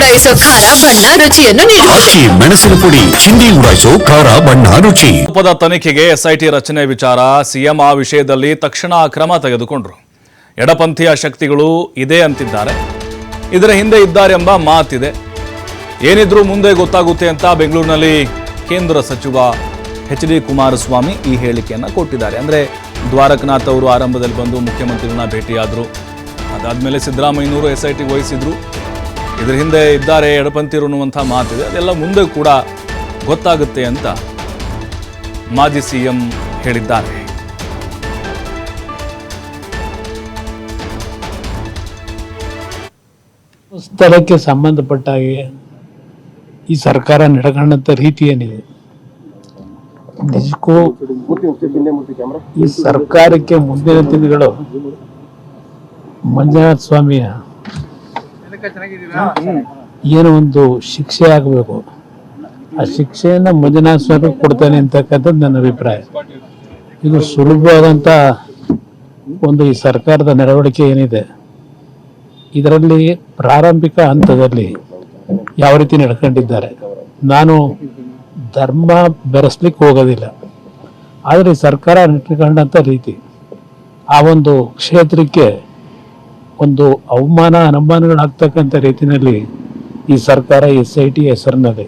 ಉಡಾಯಿಸೋ ಖಾರ ಬಣ್ಣ ರುಚಿಯನ್ನು ನೀಡುತ್ತದೆ ಮೆಣಸಿನ ಪುಡಿ ಚಿಂದಿ ಉಡಾಯಿಸೋ ಖಾರ ಬಣ್ಣ ರುಚಿ. ರೂಪದ ತನಿಖೆಗೆ ಎಸ್ಐಟಿ ರಚನೆ ವಿಚಾರ ಸಿಎಂ ಆ ವಿಷಯದಲ್ಲಿ ತಕ್ಷಣ ಕ್ರಮ ತೆಗೆದುಕೊಂಡ್ರು. ಎಡಪಂಥೀಯ ಶಕ್ತಿಗಳು ಇದೆ ಅಂತಿದ್ದಾರೆ. ಇದರ ಹಿಂದೆ ಇದ್ದಾರೆಂಬ ಮಾತಿದೆ. ಏನಿದ್ರೂ ಮುಂದೆ ಗೊತ್ತಾಗುತ್ತೆ ಅಂತ ಬೆಂಗಳೂರಿನಲ್ಲಿ ಕೇಂದ್ರ ಸಚಿವ ಎಚ್ ಡಿ ಕುಮಾರಸ್ವಾಮಿ ಈ ಹೇಳಿಕೆಯನ್ನು ಕೊಟ್ಟಿದ್ದಾರೆ. ಅಂದರೆ ದ್ವಾರಕನಾಥ್ ಅವರು ಆರಂಭದಲ್ಲಿ ಬಂದು ಮುಖ್ಯಮಂತ್ರಿಗಳನ್ನ ಭೇಟಿಯಾದರು. ಅದಾದಮೇಲೆ ಸಿದ್ದರಾಮಯ್ಯನವರು ಎಸ್ ಐ ಟಿಗೆ ವಹಿಸಿದ್ರು. ಇದ್ರ ಹಿಂದೆ ಇದ್ದಾರೆ ಎಡಪಂತೀರು ಅನ್ನುವಂಥ ಮಾತಿದೆ. ಅದೆಲ್ಲ ಮುಂದೆ ಕೂಡ ಗೊತ್ತಾಗುತ್ತೆ ಅಂತ ಮಾಜಿ ಸಿಎಂ ಹೇಳಿದ್ದಾರೆ. ಸ್ಥಳಕ್ಕೆ ಸಂಬಂಧಪಟ್ಟ ಹಾಗೆ ಈ ಸರ್ಕಾರ ನಡ್ಕೊಂಡಂಥ ರೀತಿ ಏನಿದೆ? ನಿಜಕ್ಕೂ ಈ ಸರ್ಕಾರಕ್ಕೆ ಮುಂದಿನ ತಿಂಗಳು ಮಂಜುನಾಥ ಸ್ವಾಮಿಯ ಏನೋ ಒಂದು ಶಿಕ್ಷೆ ಆಗಬೇಕು. ಆ ಶಿಕ್ಷೆಯನ್ನ ಮಂಜುನಾಥ ಸ್ವಾಮಿ ಕೊಡ್ತಾನೆ ಅಂತಕ್ಕಂಥದ್ದು ನನ್ನ ಅಭಿಪ್ರಾಯ. ಇದು ಸುಲಭವಾದಂಥ ಒಂದು ಈ ಸರ್ಕಾರದ ನಡವಳಿಕೆ ಏನಿದೆ ಇದರಲ್ಲಿ ಪ್ರಾರಂಭಿಕ ಹಂತದಲ್ಲಿ ಯಾವ ರೀತಿ ನಡ್ಕೊಂಡಿದ್ದಾರೆ. ನಾನು ಧರ್ಮ ಬೆರೆಸ್ಲಿಕ್ಕೆ ಹೋಗೋದಿಲ್ಲ. ಆದರೆ ಈ ಸರ್ಕಾರ ನೆಟ್ಕೊಂಡಂಥ ರೀತಿ ಆ ಒಂದು ಕ್ಷೇತ್ರಕ್ಕೆ ಒಂದು ಅವಮಾನ ಅನುಮಾನಗಳಾಗ್ತಕ್ಕಂಥ ರೀತಿಯಲ್ಲಿ ಈ ಸರ್ಕಾರ ಎಸ್ ಐ ಟಿ ಹೆಸರಿನಲ್ಲಿ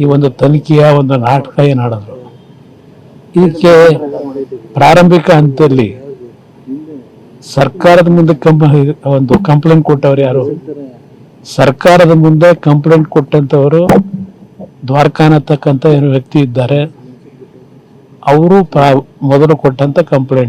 ಈ ಒಂದು ತನಿಖೆಯ ಒಂದು ನಾಟಕ ಏನಾಡಿದ್ರು ಇದಕ್ಕೆ ಪ್ರಾರಂಭಿಕ ಹಂತದಲ್ಲಿ ಸರ್ಕಾರದ ಮುಂದೆ ಕಂಪ ಒಂದು ಕಂಪ್ಲೇಂಟ್ ಕೊಟ್ಟವ್ರು ಯಾರು? ಸರ್ಕಾರದ ಮುಂದೆ ಕಂಪ್ಲೇಂಟ್ ಕೊಟ್ಟಂತವರು ದ್ವಾರಕಾನತಕ್ಕಂಥ ವ್ಯಕ್ತಿ ಇದ್ದಾರೆ. ಅವರು ಮೊದಲು ಕೊಟ್ಟಂತ ಕಂಪ್ಲೇಂಟ್.